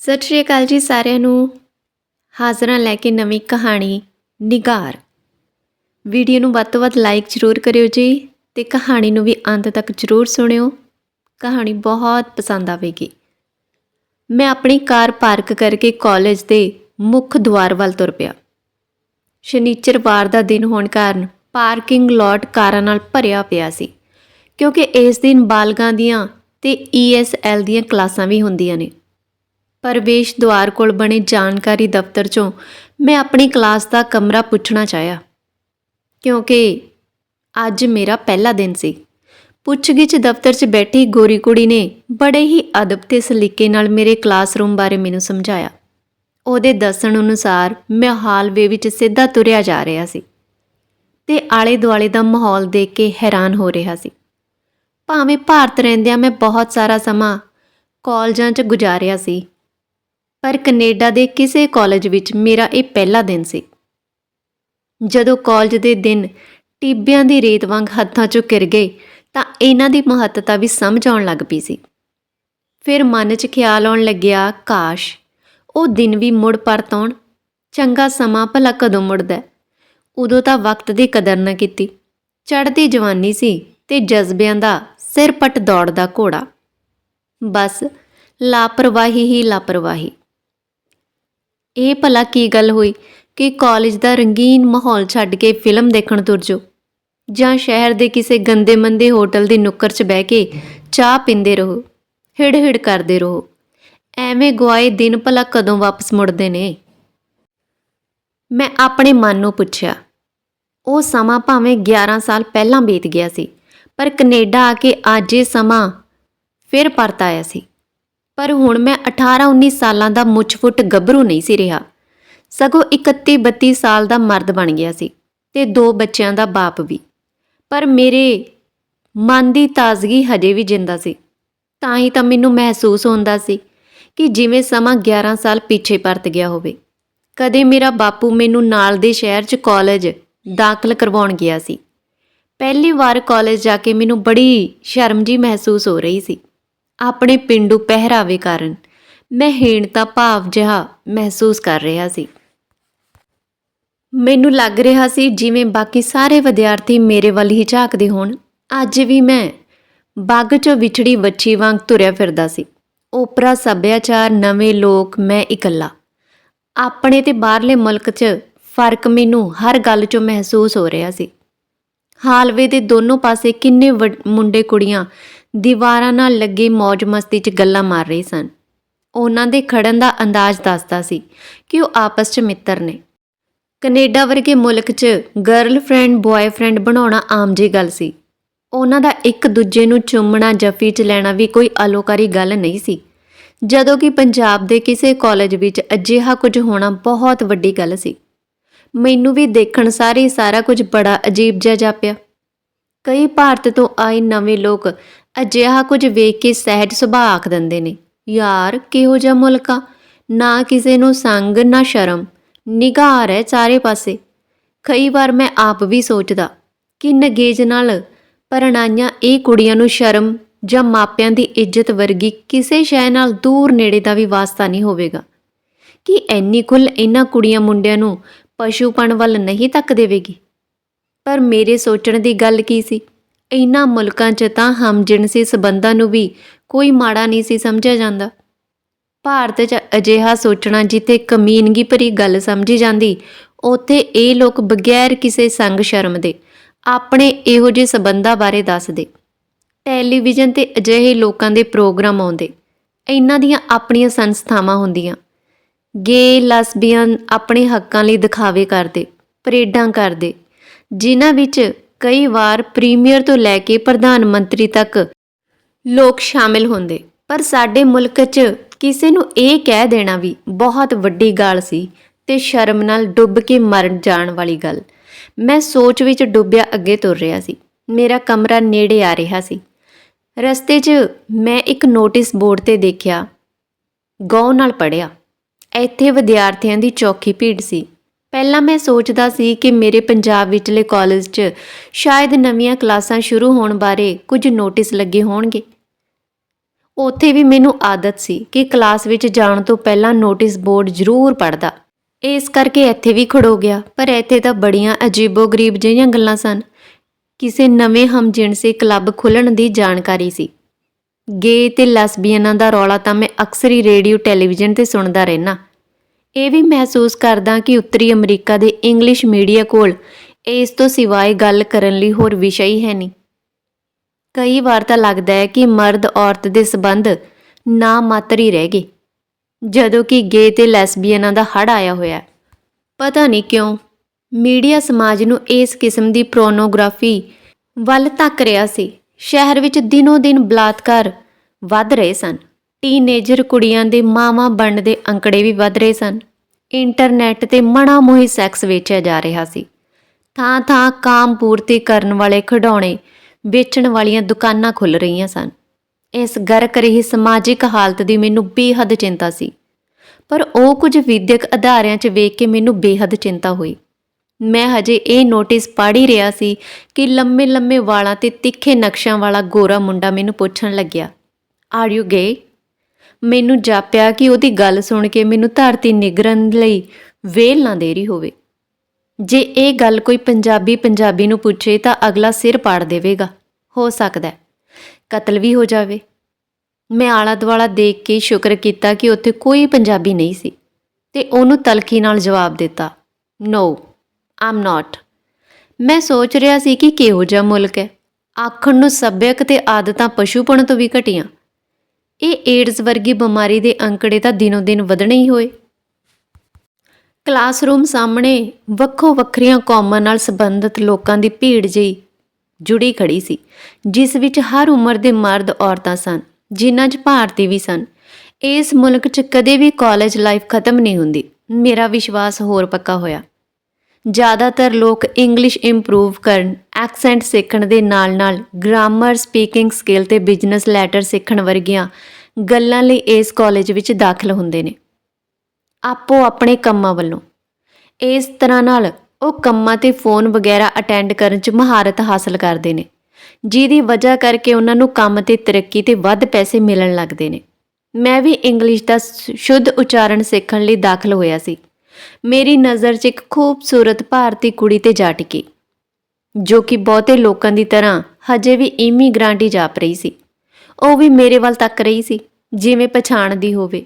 ਸਤਿ ਸ਼੍ਰੀ ਅਕਾਲ ਜੀ ਸਾਰਿਆਂ ਨੂੰ। ਹਾਜ਼ਰਾਂ ਲੈ ਕੇ ਨਵੀਂ ਕਹਾਣੀ, ਨਿਗਾਰ। ਵੀਡੀਓ ਨੂੰ ਵੱਧ ਤੋਂ ਵੱਧ ਲਾਈਕ ਜ਼ਰੂਰ ਕਰਿਓ ਜੀ ਤੇ ਕਹਾਣੀ ਨੂੰ ਵੀ ਅੰਤ ਤੱਕ ਜ਼ਰੂਰ ਸੁਣਿਓ। ਕਹਾਣੀ ਬਹੁਤ ਪਸੰਦ ਆਵੇਗੀ। ਮੈਂ ਆਪਣੀ ਕਾਰ ਪਾਰਕ ਕਰਕੇ ਕਾਲਜ ਦੇ ਮੁੱਖ ਦੁਆਰ ਵੱਲ ਤੁਰ ਪਿਆ। ਸ਼ਨੀਚਰਵਾਰ ਦਾ ਦਿਨ ਹੋਣ ਕਾਰਨ ਪਾਰਕਿੰਗ ਲਾਟ ਕਾਰਾਂ ਨਾਲ ਭਰਿਆ ਪਿਆ ਸੀ, ਕਿਉਂਕਿ ਇਸ ਦਿਨ ਬਾਲਗਾਂ ਦੀਆਂ ਤੇ ESL ਦੀਆਂ ਕਲਾਸਾਂ ਵੀ ਹੁੰਦੀਆਂ ਨੇ। ਪਰਵੇਸ਼ ਦੁਆਰ ਕੋਲ ਬਣੇ ਜਾਣਕਾਰੀ ਦਫ਼ਤਰ 'ਚੋਂ ਮੈਂ ਆਪਣੀ ਕਲਾਸ ਦਾ ਕਮਰਾ ਪੁੱਛਣਾ ਚਾਹਿਆ, ਕਿਉਂਕਿ ਅੱਜ ਮੇਰਾ ਪਹਿਲਾ ਦਿਨ ਸੀ। ਪੁੱਛਗਿੱਛ ਦਫ਼ਤਰ 'ਚ ਬੈਠੀ ਗੋਰੀ ਕੁੜੀ ਨੇ ਬੜੇ ਹੀ ਅਦਬ ਤੇ ਸਲੀਕੇ ਨਾਲ ਮੇਰੇ ਕਲਾਸਰੂਮ ਬਾਰੇ ਮੈਨੂੰ ਸਮਝਾਇਆ। ਉਹਦੇ ਦੱਸਣ ਅਨੁਸਾਰ ਮੈਂ ਹਾਲਵੇ ਵਿੱਚ ਸਿੱਧਾ ਤੁਰਿਆ ਜਾ ਰਿਹਾ ਸੀ ਤੇ ਆਲੇ ਦੁਆਲੇ ਦਾ ਮਾਹੌਲ ਦੇਖ ਕੇ ਹੈਰਾਨ ਹੋ ਰਿਹਾ ਸੀ। ਭਾਵੇਂ ਭਾਰਤ ਰਹਿੰਦਿਆਂ ਮੈਂ ਬਹੁਤ ਸਾਰਾ ਸਮਾਂ ਕਾਲਜਾਂ 'ਚ ਗੁਜ਼ਾਰਿਆ ਸੀ ਪਰ ਕੈਨੇਡਾ ਦੇ ਕਿਸੇ ਕਾਲਜ ਵਿੱਚ ਮੇਰਾ ਇਹ ਪਹਿਲਾ ਦਿਨ ਸੀ। ਜਦੋਂ ਕਾਲਜ ਦੇ ਦਿਨ ਟਿੱਬਿਆਂ ਦੀ ਰੇਤ ਵਾਂਗ ਹੱਥਾਂ 'ਚੋਂ ਕਿਰ ਗਏ, ਤਾਂ ਇਹਨਾਂ ਦੀ ਮਹੱਤਤਾ ਵੀ ਸਮਝ ਆਉਣ ਲੱਗ ਪਈ ਸੀ। ਫਿਰ ਮਨ 'ਚ ਖਿਆਲ ਆਉਣ ਲੱਗਿਆ, ਕਾਸ਼, ਉਹ ਦਿਨ ਵੀ ਮੁੜ ਪਰਤ ਆਉਣ ਚੰਗਾ ਸਮਾਂ ਭਲਾ ਕਦੋਂ ਮੁੜਦਾ? ਉਦੋਂ ਤਾਂ ਵਕਤ ਦੀ ਕਦਰ ਨਾ ਕੀਤੀ। ਚੜ੍ਹਦੀ ਜਵਾਨੀ ਸੀ ਤੇ ਜਜ਼ਬਿਆਂ ਦਾ ਸਿਰ ਪਟ ਦੌੜਦਾ ਘੋੜਾ। ਬਸ, ਲਾਪਰਵਾਹੀ ਹੀ ਲਾਪਰਵਾਹੀ। ਇਹ ਭਲਾ ਕੀ ਗੱਲ ਹੋਈ ਕਿ ਕਾਲਜ ਦਾ ਰੰਗੀਨ ਮਾਹੌਲ ਛੱਡ ਕੇ ਫਿਲਮ ਦੇਖਣ ਤੁਰ ਜੋ ਜਾਂ ਸ਼ਹਿਰ ਦੇ ਕਿਸੇ ਗੰਦੇ ਮੰਦੇ ਹੋਟਲ ਦੀ ਨੁੱਕਰ 'ਚ ਬਹਿ ਕੇ ਚਾਹ ਪੀਂਦੇ ਰਹੋ ਹਿੜ ਹਿੜ ਕਰਦੇ ਰਹੋ? ਐਵੇਂ ਗਵਾਏ ਦਿਨ ਭਲਾ ਕਦੋਂ ਵਾਪਸ ਮੁੜਦੇ ਨੇ? ਮੈਂ ਆਪਣੇ ਮਨ ਨੂੰ ਪੁੱਛਿਆ। ਉਹ ਸਮਾਂ ਭਾਵੇਂ 11 ਸਾਲ ਪਹਿਲਾਂ ਬੀਤ ਗਿਆ ਸੀ, ਪਰ ਕੈਨੇਡਾ ਆ ਕੇ ਅੱਜ ਇਹ ਸਮਾਂ ਫਿਰ ਪਰਤ ਆਇਆ ਸੀ। ਪਰ ਹੁਣ ਮੈਂ 18-19 ਸਾਲਾਂ ਦਾ ਮੁੱਛ-ਫੁੱਟ ਗੱਭਰੂ ਨਹੀਂ ਸੀ ਰਿਹਾ। ਸਗੋਂ 31-32 ਸਾਲ ਦਾ ਮਰਦ ਬਣ ਗਿਆ ਸੀ ਤੇ ਦੋ ਬੱਚਿਆਂ ਦਾ ਬਾਪ ਵੀ। ਪਰ ਮੇਰੇ ਮਨ ਦੀ ਤਾਜ਼ਗੀ ਹਜੇ ਵੀ ਜਿੰਦਾ ਸੀ। ਤਾਂ ਹੀ ਤਾਂ ਮੈਨੂੰ ਮਹਿਸੂਸ ਹੁੰਦਾ ਸੀ ਕਿ ਜਿਵੇਂ ਸਮਾਂ 11 ਸਾਲ ਪਿੱਛੇ ਪਰਤ ਗਿਆ ਹੋਵੇ। ਕਦੇ ਮੇਰਾ ਬਾਪੂ ਮੈਨੂੰ ਨਾਲ ਦੇ ਸ਼ਹਿਰ 'ਚ ਕਾਲਜ ਦਾਖਲ ਕਰਵਾਉਣ ਗਿਆ ਸੀ। ਪਹਿਲੀ ਵਾਰ ਕਾਲਜ ਜਾ ਕੇ ਮੈਨੂੰ ਬੜੀ ਸ਼ਰਮ ਜੀ ਮਹਿਸੂਸ ਹੋ ਰਹੀ ਸੀ। ਆਪਣੇ ਪਿੰਡੂ ਪਹਿਰਾਵੇ ਕਾਰਨ ਮੈਂ ਹੀਣਤਾ ਭਾਵ ਜਿਹਾ ਮਹਿਸੂਸ ਕਰ ਰਿਹਾ ਸੀ। ਮੈਨੂੰ ਲੱਗ ਰਿਹਾ ਸੀ ਜਿਵੇਂ ਬਾਕੀ ਸਾਰੇ ਵਿਦਿਆਰਥੀ ਮੇਰੇ ਵੱਲ ਹੀ ਝਾਕਦੇ ਹੋਣ, ਅੱਜ ਵੀ ਮੈਂ ਬਾਗ 'ਚੋਂ ਵਿਛੜੀ ਵੱਛੀ ਵਾਂਗ ਤੁਰਿਆ ਫਿਰਦਾ ਸੀ। ਓਪਰਾ ਸੱਭਿਆਚਾਰ ਨਵੇਂ ਲੋਕ ਮੈਂ ਇਕੱਲਾ। ਆਪਣੇ ਤੇ ਬਾਹਰਲੇ ਮੁਲਕ 'ਚ ਫ਼ਰਕ ਮੈਨੂੰ ਹਰ ਗੱਲ 'ਚੋਂ ਮਹਿਸੂਸ ਹੋ ਰਿਹਾ ਸੀ। ਹਾਲਵੇ ਦੇ ਦੋਨੋਂ ਪਾਸੇ ਕਿੰਨੇ ਵੱਡ- ਮੁੰਡੇ ਕੁੜੀਆਂ ਦੀਵਾਰਾਂ ਨਾਲ ਲੱਗੇ ਮौज ਮਸਤੀ 'ਚ ਗੱਲਾਂ ਮਾਰ ਰਹੇ ਸਨ। ਉਹਨਾਂ ਦੇ ਖੜਨ ਦਾ ਅੰਦਾਜ਼ ਦੱਸਦਾ ਸੀ ਕਿ ਉਹ ਆਪਸ 'ਚ ਮਿੱਤਰ ਨੇ। ਕੈਨੇਡਾ ਵਰਗੇ ਮੁਲਕ 'ਚ ਗਰਲਫ੍ਰੈਂਡ ਬॉयਫ੍ਰੈਂਡ ਬਣਾਉਣਾ ਆਮ ਜੀ ਗੱਲ ਸੀ। ਉਹਨਾਂ ਦਾ ਇੱਕ ਦੂਜੇ ਨੂੰ ਚੁੰਮਣਾ, ਜੱਫੀ 'ਚ ਲੈਣਾ ਵੀ ਕੋਈ ਅਲੋਕਾਰੀ ਗੱਲ ਨਹੀਂ ਸੀ। ਜਦੋਂ ਕਿ ਪੰਜਾਬ ਦੇ ਕਿਸੇ ਕਾਲਜ ਵਿੱਚ ਅਜਿਹਾ ਕੁਝ ਹੋਣਾ ਬਹੁਤ ਵੱਡੀ ਗੱਲ ਸੀ। ਮੈਨੂੰ ਵੀ ਦੇਖਣ ਸਾਰੇ ਸਾਰਾ ਕੁਝ ਬੜਾ ਅਜੀਬ ਜਿਹਾ ਜਾਪਿਆ। ਕਈ ਭਾਰਤ ਤੋਂ ਆਏ ਨਵੇਂ ਲੋਕ ਅਜਿਹਾ ਕੁਝ ਵੇਖ ਕੇ ਸਹਿਜ ਸੁਭਾਅ ਆਖ ਦਿੰਦੇ ਨੇ। ਯਾਰ, ਕਿਹੋ ਜਿਹਾ ਮੁਲਕ ਆ? ਨਾ ਕਿਸੇ ਨੂੰ ਸੰਗ, ਨਾ ਸ਼ਰਮ। ਨਿਗਾਰ ਹੈ ਚਾਰੇ ਪਾਸੇ। ਕਈ ਵਾਰ ਮੈਂ ਆਪ ਵੀ ਸੋਚਦਾ ਕਿ ਨਗੇਜ ਨਾਲ ਪਰਣਾਈਆਂ ਇਹ ਕੁੜੀਆਂ ਨੂੰ ਸ਼ਰਮ ਜਾਂ ਮਾਪਿਆਂ ਦੀ ਇੱਜ਼ਤ ਵਰਗੀ ਕਿਸੇ ਸ਼ੈ ਨਾਲ ਦੂਰ ਨੇੜੇ ਦਾ ਵੀ ਵਾਸਤਾ ਨਹੀਂ ਹੋਵੇਗਾ। ਕਿ ਐਨੀ ਕੁੱਲ ਇਹਨਾਂ ਕੁੜੀਆਂ ਮੁੰਡਿਆਂ ਨੂੰ ਪਸ਼ੂਪਣ ਵੱਲ ਨਹੀਂ ਤੱਕ ਦੇਵੇਗੀ? ਪਰ ਮੇਰੇ ਸੋਚਣ ਦੀ ਗੱਲ ਕੀ ਸੀ? ਇਹਨਾਂ ਮੁਲਕਾਂ 'ਚ ਤਾਂ ਹਮਜਿਨਸੀ ਸਬੰਧਾਂ ਨੂੰ ਵੀ ਕੋਈ ਮਾੜਾ ਨਹੀਂ ਸੀ ਸਮਝਿਆ ਜਾਂਦਾ। ਭਾਰਤ 'ਚ ਅਜਿਹਾ ਸੋਚਣਾ ਜਿੱਥੇ ਕਮੀਨਗੀ ਭਰੀ ਗੱਲ ਸਮਝੀ ਜਾਂਦੀ, ਉੱਥੇ ਇਹ ਲੋਕ ਬਗੈਰ ਕਿਸੇ ਸੰਗ ਸ਼ਰਮ ਦੇ ਆਪਣੇ ਇਹੋ ਜਿਹੇ ਸਬੰਧਾਂ ਬਾਰੇ ਦੱਸਦੇ। ਟੈਲੀਵਿਜ਼ਨ ਤੇ ਅਜਿਹੇ ਲੋਕਾਂ ਦੇ ਪ੍ਰੋਗਰਾਮ ਆਉਂਦੇ, ਇਹਨਾਂ ਦੀਆਂ ਆਪਣੀਆਂ ਸੰਸਥਾਵਾਂ ਹੁੰਦੀਆਂ। ਗੇ ਲਸਬੀਅਨ ਆਪਣੇ ਹੱਕਾਂ ਲਈ ਦਿਖਾਵੇ ਕਰਦੇ, ਪਰੇਡਾਂ ਕਰਦੇ, ਜਿਨ੍ਹਾਂ ਵਿੱਚ ਕਈ ਵਾਰ ਪ੍ਰੀਮੀਅਰ ਤੋਂ ਲੈ ਕੇ ਪ੍ਰਧਾਨ ਮੰਤਰੀ ਤੱਕ ਲੋਕ ਸ਼ਾਮਿਲ ਹੁੰਦੇ। ਪਰ ਸਾਡੇ ਮੁਲਕ 'ਚ ਕਿਸੇ ਨੂੰ ਇਹ ਕਹਿ ਦੇਣਾ ਵੀ ਬਹੁਤ ਵੱਡੀ ਗੱਲ ਸੀ ਤੇ ਸ਼ਰਮ ਨਾਲ ਡੁੱਬ ਕੇ ਮਰ ਜਾਣ ਵਾਲੀ ਗੱਲ। ਮੈਂ ਸੋਚ ਵਿੱਚ ਡੁੱਬਿਆ ਅੱਗੇ ਤੁਰ ਰਿਹਾ ਸੀ। ਮੇਰਾ ਕਮਰਾ ਨੇੜੇ ਆ ਰਿਹਾ ਸੀ। ਰਸਤੇ 'ਚ ਮੈਂ ਇੱਕ ਨੋਟਿਸ ਬੋਰਡ ਤੇ ਦੇਖਿਆ। ਗੌਰ ਨਾਲ ਪੜਿਆ ਇੱਥੇ ਵਿਦਿਆਰਥੀਆਂ ਦੀ ਚੌਕੀ ਭੀੜ ਸੀ। ਪਹਿਲਾਂ ਮੈਂ ਸੋਚਦਾ ਸੀ ਕਿ ਮੇਰੇ ਪੰਜਾਬ ਵਿਚਲੇ ਕਾਲਜ 'ਚ ਸ਼ਾਇਦ ਨਵੀਆਂ ਕਲਾਸਾਂ ਸ਼ੁਰੂ ਹੋਣ ਬਾਰੇ ਕੁਝ ਨੋਟਿਸ ਲੱਗੇ ਹੋਣਗੇ। ਉੱਥੇ ਵੀ ਮੈਨੂੰ ਆਦਤ ਸੀ ਕਿ ਕਲਾਸ ਵਿੱਚ ਜਾਣ ਤੋਂ ਪਹਿਲਾਂ ਨੋਟਿਸ ਬੋਰਡ ਜ਼ਰੂਰ ਪੜ੍ਹਦਾ। ਇਸ ਕਰਕੇ ਇੱਥੇ ਵੀ ਖੜੋ ਗਿਆ, ਪਰ ਇੱਥੇ ਤਾਂ ਬੜੀਆਂ ਅਜੀਬੋ-ਗਰੀਬ ਜਿਹੀਆਂ ਗੱਲਾਂ ਸਨ। ਕਿਸੇ ਨਵੇਂ ਹਮਜਿਨਸੀ ਕਲੱਬ ਖੁੱਲਣ ਦੀ ਜਾਣਕਾਰੀ ਸੀ। ਗੇ ਤੇ ਲੈਸਬੀਅਨਾਂ ਦਾ ਰੌਲਾ ਤਾਂ ਮੈਂ ਅਕਸਰ ਹੀ ਰੇਡੀਓ ਟੈਲੀਵਿਜ਼ਨ ਤੇ ਸੁਣਦਾ ਰਹਿਣਾ ਇਹ ਵੀ ਮਹਿਸੂਸ ਕਰਦਾ ਕਿ ਉੱਤਰੀ ਅਮਰੀਕਾ ਦੇ ਇੰਗਲਿਸ਼ ਮੀਡੀਆ ਕੋਲ ਇਸ ਤੋਂ ਸਿਵਾਏ ਗੱਲ ਕਰਨ ਲਈ ਹੋਰ ਵਿਸ਼ਾ ਹੀ ਹੈ ਨਹੀਂ। ਕਈ ਵਾਰ ਤਾਂ ਲੱਗਦਾ ਹੈ ਕਿ ਮਰਦ ਔਰਤ ਦੇ ਸਬੰਧ ਨਾ ਮਾਤਰ ਹੀ ਰਹਿ ਗਏ, ਜਦੋਂ ਕਿ ਗੇ ਤੇ ਲੈਸਬੀਅਨਾਂ ਦਾ ਹੜ ਆਇਆ ਹੋਇਆ। ਪਤਾ ਨਹੀਂ ਕਿਉਂ, ਮੀਡੀਆ ਸਮਾਜ ਨੂੰ ਇਸ ਕਿਸਮ ਦੀ ਪ੍ਰੋਨੋਗ੍ਰਾਫੀ ਵੱਲ ਧੱਕ ਰਿਹਾ ਸੀ। ਸ਼ਹਿਰ ਵਿੱਚ ਦਿਨੋ ਦਿਨ ਬਲਾਤਕਾਰ ਵੱਧ ਰਹੇ ਸਨ। ਟੀਨੇਜਰ ਕੁੜੀਆਂ ਦੇ ਮਾਵਾਂ ਬਣਨ ਦੇ ਅੰਕੜੇ ਵੀ ਵੱਧ ਰਹੇ ਸਨ। ਇੰਟਰਨੈਟ ਤੇ ਮਣਾ ਮੋਹੀ ਸੈਕਸ ਵੇਚਿਆ ਜਾ ਰਿਹਾ ਸੀ। ਥਾਂ ਥਾਂ ਕਾਮ ਪੂਰਤੀ ਕਰਨ ਵਾਲੇ ਖਿਡੌਣੇ ਵੇਚਣ ਵਾਲੀਆਂ ਦੁਕਾਨਾਂ ਖੁੱਲ ਰਹੀਆਂ ਸਨ। ਇਸ ਗਰਕ ਰਹੀ ਸਮਾਜਿਕ ਹਾਲਤ ਦੀ ਮੈਨੂੰ ਬੇਹੱਦ ਚਿੰਤਾ ਸੀ। ਪਰ ਉਹ ਕੁਝ ਵਿਦਿਅਕ ਅਧਾਰਿਆਂ 'ਚ ਵੇਖ ਕੇ ਮੈਨੂੰ ਬੇਹੱਦ ਚਿੰਤਾ ਹੋਈ। ਮੈਂ ਹਜੇ ਇਹ ਨੋਟਿਸ ਪੜ੍ਹ ਹੀ ਰਿਹਾ ਸੀ ਕਿ ਲੰਮੇ ਲੰਮੇ ਵਾਲਾਂ ਤੇ ਤਿੱਖੇ ਨਕਸ਼ਾਂ ਵਾਲਾ ਗੋਰਾ ਮੁੰਡਾ ਮੈਨੂੰ ਪੁੱਛਣ ਲੱਗਿਆ ਆਰ ਯੂ ਗੇ ਮੈਨੂੰ ਜਾਪਿਆ ਕਿ ਉਹਦੀ ਗੱਲ ਸੁਣ ਕੇ ਮੈਨੂੰ ਧਰਤੀ ਨਿਗਰਨ ਲਈ ਵੇਲ ਨਾ ਦੇ ਰਹੀ ਹੋਵੇ। ਜੇ ਇਹ ਗੱਲ ਕੋਈ ਪੰਜਾਬੀ ਪੰਜਾਬੀ ਨੂੰ ਪੁੱਛੇ ਤਾਂ ਅਗਲਾ ਸਿਰ ਪਾੜ ਦੇਵੇਗਾ। ਹੋ ਸਕਦਾ ਕਤਲ ਵੀ ਹੋ ਜਾਵੇ। ਮੈਂ ਆਲਾ ਦੁਆਲਾ ਦੇਖ ਕੇ ਸ਼ੁਕਰ ਕੀਤਾ ਕਿ ਉੱਥੇ ਕੋਈ ਪੰਜਾਬੀ ਨਹੀਂ ਸੀ ਤੇ ਉਹਨੂੰ ਤਲਖੀ ਨਾਲ ਜਵਾਬ ਦਿੱਤਾ ਨੋ ਆਮ ਨਾਟ ਮੈਂ ਸੋਚ ਰਿਹਾ ਸੀ ਕਿ ਕਿਹੋ ਜਿਹਾ ਮੁਲਕ ਹੈ। ਆਖਣ ਨੂੰ ਸੱਭਿਅਕ ਤੇ ਆਦਤਾਂ ਪਸ਼ੂਪਣ ਤੋਂ ਵੀ ਘਟੀਆਂ। ਇਹ ਏਡਜ਼ ਵਰਗੀ ਬਿਮਾਰੀ ਦੇ ਅੰਕੜੇ ਤਾਂ ਦਿਨੋ ਦਿਨ ਵਧਣੇ ਹੀ ਹੋਏ। ਕਲਾਸਰੂਮ ਸਾਹਮਣੇ ਵੱਖੋ ਵੱਖਰੀਆਂ ਕੌਮਾਂ ਨਾਲ ਸੰਬੰਧਿਤ ਲੋਕਾਂ ਦੀ ਭੀੜ ਜਿਹੀ ਜੁੜੀ ਖੜੀ ਸੀ, ਜਿਸ ਵਿੱਚ ਹਰ ਉਮਰ ਦੇ ਮਰਦ ਔਰਤਾਂ ਸਨ, ਜਿਨ੍ਹਾਂ 'ਚ ਭਾਰਤੀ ਵੀ ਸਨ। ਇਸ ਮੁਲਕ 'ਚ ਕਦੇ ਵੀ ਕਾਲਜ ਲਾਈਫ ਖਤਮ ਨਹੀਂ ਹੁੰਦੀ, ਮੇਰਾ ਵਿਸ਼ਵਾਸ ਹੋਰ ਪੱਕਾ ਹੋਇਆ। ਜ਼ਿਆਦਾਤਰ ਲੋਕ ਇੰਗਲਿਸ਼ ਇੰਪਰੂਵ ਕਰਨ ਐਕਸੈਂਟ ਸਿੱਖਣ ਦੇ ਨਾਲ-ਨਾਲ ਗ੍ਰਾਮਰ ਸਪੀਕਿੰਗ ਸਕਿੱਲ ਤੇ ਬਿਜ਼ਨਸ ਲੈਟਰ ਸਿੱਖਣ ਵਰਗੀਆਂ ਗੱਲਾਂ ਲਈ ਇਸ ਕਾਲਜ ਵਿੱਚ ਦਾਖਲ ਹੁੰਦੇ ਨੇ। ਆਪੋ ਆਪਣੇ ਕੰਮਾਂ ਵੱਲੋਂ। ਇਸ ਤਰ੍ਹਾਂ ਨਾਲ ਉਹ ਕੰਮਾਂ ਤੇ ਫੋਨ ਵਗੈਰਾ ਅਟੈਂਡ ਕਰਨ 'ਚ ਮਹਾਰਤ ਹਾਸਲ ਕਰਦੇ ਨੇ, ਜਿਹਦੀ ਵਜ੍ਹਾ ਕਰਕੇ ਉਹਨਾਂ ਨੂੰ ਕੰਮ ਤੇ ਤਰੱਕੀ ਤੇ ਵੱਧ ਪੈਸੇ ਮਿਲਣ ਲੱਗਦੇ ਨੇ। ਮੈਂ ਵੀ ਇੰਗਲਿਸ਼ ਦਾ ਸ਼ੁੱਧ ਉਚਾਰਨ ਸਿੱਖਣ ਲਈ ਦਾਖਲ ਹੋਇਆ ਸੀ। ਮੇਰੀ ਨਜ਼ਰ 'ਚ ਇੱਕ ਖੂਬਸੂਰਤ ਭਾਰਤੀ ਕੁੜੀ ਤੇ ਜਾ ਟਿਕੀ। ਜੋ ਕਿ ਬਹੁਤੇ ਲੋਕਾਂ ਦੀ ਤਰ੍ਹਾਂ ਹਜੇ ਵੀ ਇਮੀਗ੍ਰਾਂਟ ਹੀ ਜਾਪ ਰਹੀ ਸੀ। ਉਹ ਵੀ ਮੇਰੇ ਵੱਲ ਤੱਕ ਰਹੀ ਸੀ, ਜਿਵੇਂ ਪਛਾਣਦੀ ਹੋਵੇ।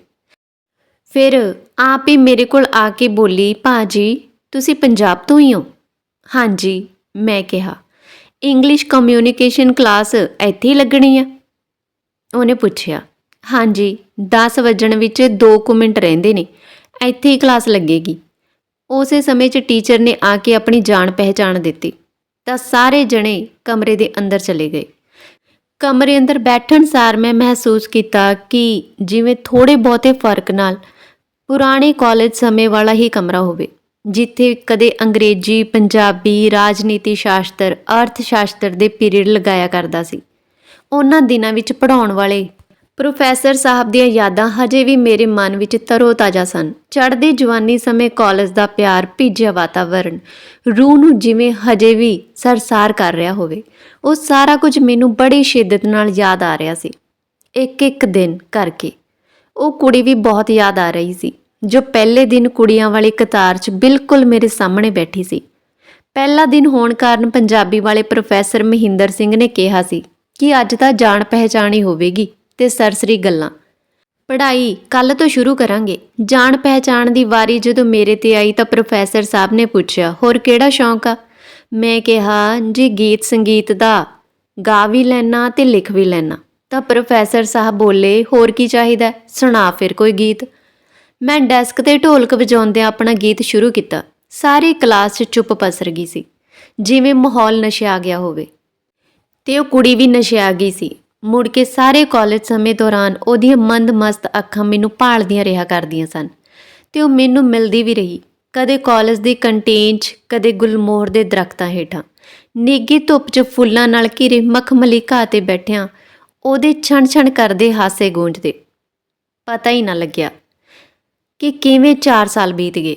ਫਿਰ ਆਪ ਹੀ ਮੇਰੇ ਕੋਲ ਆ ਕੇ ਬੋਲੀ, ਭਾਜੀ, ਤੁਸੀਂ ਪੰਜਾਬ ਤੋਂ ਹੀ ਹੋ? ਹਾਂਜੀ, ਮੈਂ ਕਿਹਾ। ਇੰਗਲਿਸ਼ ਕਮਿਊਨੀਕੇਸ਼ਨ ਕਲਾਸ ਇੱਥੇ ਹੀ ਲੱਗਣੀ ਆ? ਉਹਨੇ ਪੁੱਛਿਆ। ਹਾਂਜੀ 10 ਵਜਣ ਵਿੱਚ 2 ਕੁ ਮਿੰਟ ਰਹਿੰਦੇ ਨੇ, ਇੱਥੇ ਹੀ ਕਲਾਸ ਲੱਗੇਗੀ। ਉਸੇ ਸਮੇਂ 'ਚ ਟੀਚਰ ਨੇ ਆ ਕੇ ਆਪਣੀ ਜਾਣ ਪਹਿਚਾਣ ਦਿੱਤੀ। ਤਾਂ ਸਾਰੇ ਜਣੇ ਕਮਰੇ ਦੇ ਅੰਦਰ ਚਲੇ ਗਏ। ਕਮਰੇ ਅੰਦਰ ਬੈਠਣ ਸਾਰ ਮੈਂ ਮਹਿਸੂਸ ਕੀਤਾ ਕਿ ਜਿਵੇਂ ਥੋੜੇ ਬਹੁਤੇ ਫ਼ਰਕ ਨਾਲ ਪੁਰਾਣੇ ਕਾਲਜ ਸਮੇਂ ਵਾਲਾ ਹੀ ਕਮਰਾ ਹੋਵੇ, ਜਿੱਥੇ ਕਦੇ ਅੰਗਰੇਜ਼ੀ, ਪੰਜਾਬੀ, ਰਾਜਨੀਤੀ ਸ਼ਾਸਤਰ, ਅਰਥ ਸ਼ਾਸਤਰ ਦੇ ਪੀਰੀਅਡ ਲਗਾਇਆ ਕਰਦਾ ਸੀ। ਉਹਨਾਂ ਦਿਨਾਂ ਵਿੱਚ ਪੜਾਉਣ ਵਾਲੇ ਪ੍ਰੋਫੈਸਰ ਸਾਹਿਬ ਦੀਆਂ ਯਾਦਾਂ ਹਜੇ ਵੀ ਮੇਰੇ ਮਨ ਵਿੱਚ ਤਰੋ-ਤਾਜ਼ਾ ਸਨ। ਚੜ੍ਹਦੀ ਜਵਾਨੀ ਸਮੇਂ ਕਾਲਜ ਦਾ ਪਿਆਰ, ਭਿੱਜਿਆ ਵਾਤਾਵਰਣ, ਰੂਹ ਨੂੰ ਜਿਵੇਂ ਹਜੇ ਵੀ ਸਰਸਾਰ ਕਰ ਰਿਹਾ ਹੋਵੇ, ਉਹ ਸਾਰਾ ਕੁਝ ਮੈਨੂੰ ਬੜੀ ਸ਼ਿੱਦਤ ਨਾਲ ਯਾਦ ਆ ਰਿਹਾ ਸੀ। ਇੱਕ ਇੱਕ ਦਿਨ ਕਰਕੇ ਉਹ ਕੁੜੀ ਵੀ ਬਹੁਤ ਯਾਦ ਆ ਰਹੀ ਸੀ, ਜੋ ਪਹਿਲੇ ਦਿਨ ਕੁੜੀਆਂ ਵਾਲੀ ਕਤਾਰ 'ਚ ਬਿਲਕੁਲ ਮੇਰੇ ਸਾਹਮਣੇ ਬੈਠੀ ਸੀ। ਪਹਿਲਾ ਦਿਨ ਹੋਣ ਕਾਰਨ ਪੰਜਾਬੀ ਵਾਲੇ ਪ੍ਰੋਫੈਸਰ ਮਹਿੰਦਰ ਸਿੰਘ ਨੇ ਕਿਹਾ ਸੀ ਕਿ ਅੱਜ ਤਾਂ ਜਾਣ ਪਹਿਚਾਣ ਹੀ ਹੋਵੇਗੀ। ਤੇ ਸਰਸਰੀ ਗੱਲਾਂ। ਪੜ੍ਹਾਈ ਕੱਲ ਤੋਂ ਸ਼ੁਰੂ ਕਰਾਂਗੇ। ਜਾਣ ਪਹਿਚਾਣ ਦੀ ਵਾਰੀ ਜਦੋਂ ਮੇਰੇ ਤੇ ਆਈ ਤਾਂ ਪ੍ਰੋਫੈਸਰ ਸਾਹਿਬ ਨੇ ਪੁੱਛਿਆ, ਹੋਰ ਕਿਹੜਾ ਸ਼ੌਂਕ ਆ? ਮੈਂ ਕਿਹਾ, ਜੀ ਗੀਤ ਸੰਗੀਤ ਦਾ ਗਾ ਵੀ ਲੈਣਾ ਤੇ ਲਿਖ ਵੀ ਲੈਣਾ ਤਾਂ ਪ੍ਰੋਫੈਸਰ ਸਾਹਿਬ ਬੋਲੇ, ਹੋਰ ਕੀ ਚਾਹੀਦਾ? ਸੁਣਾ ਫਿਰ ਕੋਈ ਗੀਤ। ਮੈਂ ਡੈਸਕ ਤੇ ਢੋਲਕ ਵਜਾਉਂਦਿਆਂ ਆਪਣਾ ਗੀਤ ਸ਼ੁਰੂ ਕੀਤਾ। ਸਾਰੀ ਕਲਾਸ 'ਚ ਚੁੱਪ ਪਸਰ ਗਈ ਸੀ। ਜਿਵੇਂ ਮਾਹੌਲ ਨਸ਼ਿਆ ਗਿਆ ਹੋਵੇ। ਤੇ ਉਹ ਕੁੜੀ ਵੀ ਨਸ਼ਿਆ ਗਈ ਸੀ। ਮੁੜ ਕੇ ਸਾਰੇ ਕਾਲਜ ਸਮੇਂ ਦੌਰਾਨ ਉਹਦੀਆਂ ਮੰਦ-ਮਸਤ ਅੱਖਾਂ ਮੈਨੂੰ ਭਾਲਦੀਆਂ ਰਿਹਾ ਕਰਦੀਆਂ ਸਨ ਤੇ ਉਹ ਮੈਨੂੰ ਮਿਲਦੀ ਵੀ ਰਹੀ। ਕਦੇ ਕਾਲਜ ਦੀ ਕੰਟੀਨ 'ਚ, ਕਦੇ ਗੁਲਮੋਹਰ ਦੇ ਦਰਖਤਾਂ ਹੇਠਾਂ। ਨਿੱਗੀ ਧੁੱਪ 'ਚ ਫੁੱਲਾਂ ਨਾਲ ਘਿਰੇ ਮਖਮਲੀ ਘਾਹ ਤੇ ਬੈਠਿਆਂ ਉਹਦੇ ਛਣ-ਛਣ ਕਰਦੇ ਹਾਸੇ ਗੂੰਜਦੇ। ਪਤਾ ਹੀ ਨਾ ਲੱਗਿਆ ਕਿ ਕਿਵੇਂ 4 ਸਾਲ ਬੀਤ ਗਏ।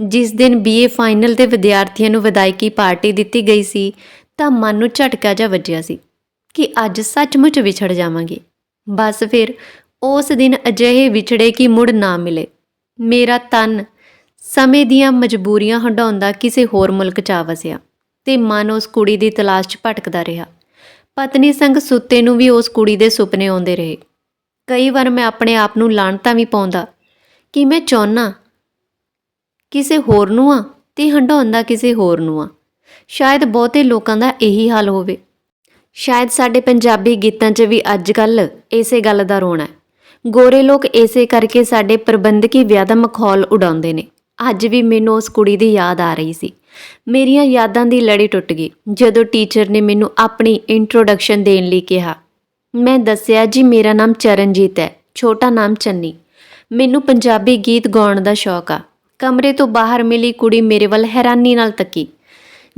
ਜਿਸ ਦਿਨ ਬੀਏ ਫਾਈਨਲ ਦੇ ਵਿਦਿਆਰਥੀਆਂ ਨੂੰ ਵਿਦਾਇਕੀ ਪਾਰਟੀ ਦਿੱਤੀ ਗਈ ਸੀ ਤਾਂ ਮਨ ਨੂੰ ਝਟਕਾ ਜਿਹਾ ਵੱਜਿਆ ਸੀ। ਕਿ ਅੱਜ ਸੱਚਮੁੱਚ ਵਿਛੜ ਜਾਵਾਂਗੇ। ਬਸ ਫਿਰ ਉਸ ਦਿਨ ਅਜਿਹੇ ਵਿਛੜੇ ਕਿ ਮੁੜ ਨਾ ਮਿਲੇ। ਮੇਰਾ ਤਨ ਸਮੇਂ ਦੀਆਂ ਮਜਬੂਰੀਆਂ ਹੰਡਾਉਂਦਾ ਕਿਸੇ ਹੋਰ ਮੁਲਕ ਚ ਆ ਵਸਿਆ ਤੇ ਮਨ ਉਸ ਕੁੜੀ ਦੀ ਤਲਾਸ਼ 'ਚ ਭਟਕਦਾ ਰਿਹਾ। ਪਤਨੀ ਸੰਗ ਸੁੱਤੇ ਨੂੰ ਵੀ ਉਸ ਕੁੜੀ ਦੇ ਸੁਪਨੇ ਆਉਂਦੇ ਰਹੇ। ਕਈ ਵਾਰ ਮੈਂ ਆਪਣੇ ਆਪ ਨੂੰ ਲਾਣਤਾਂ ਵੀ ਪਾਉਂਦਾ ਕਿ ਮੈਂ ਚਾਹੁੰਨਾ ਕਿਸੇ ਹੋਰ ਨੂੰ ਆ ਤੇ ਹੰਡਾਉਂਦਾ ਕਿਸੇ ਹੋਰ ਨੂੰ ਆ। ਸ਼ਾਇਦ ਬਹੁਤੇ ਲੋਕਾਂ ਦਾ ਇਹੀ ਹਾਲ ਹੋਵੇ। ਸ਼ਾਇਦ ਸਾਡੇ ਪੰਜਾਬੀ ਗੀਤਾਂ 'ਚ ਵੀ ਅੱਜ ਕੱਲ ਇਸੇ ਗੱਲ ਦਾ ਰੋਣਾ ਹੈ। ਗੋਰੇ ਲੋਕ ਇਸੇ ਕਰਕੇ ਸਾਡੇ ਪ੍ਰਬੰਧਕੀ ਵਿਆਹ ਦਾ ਮਖੌਲ ਉਡਾਉਂਦੇ ਨੇ। ਅੱਜ ਵੀ ਮੈਨੂੰ ਉਸ ਕੁੜੀ ਦੀ ਯਾਦ ਆ ਰਹੀ ਸੀ। ਮੇਰੀਆਂ ਯਾਦਾਂ ਦੀ ਲੜੀ ਟੁੱਟ ਗਈ। ਜਦੋਂ ਟੀਚਰ ਨੇ ਮੈਨੂੰ ਆਪਣੀ ਇੰਟਰੋਡਕਸ਼ਨ ਦੇਣ ਲਈ ਕਿਹਾ, ਮੈਂ ਦੱਸਿਆ, ਜੀ, ਮੇਰਾ ਨਾਮ ਚਰਨਜੀਤ ਹੈ। ਛੋਟਾ ਨਾਮ ਚੰਨੀ। ਮੈਨੂੰ ਪੰਜਾਬੀ ਗੀਤ ਗਾਉਣ ਦਾ ਸ਼ੌਕ ਆ। ਕਮਰੇ ਤੋਂ ਬਾਹਰ ਮਿਲੀ ਕੁੜੀ ਮੇਰੇ ਵੱਲ ਹੈਰਾਨੀ ਨਾਲ ਤੱਕੀ।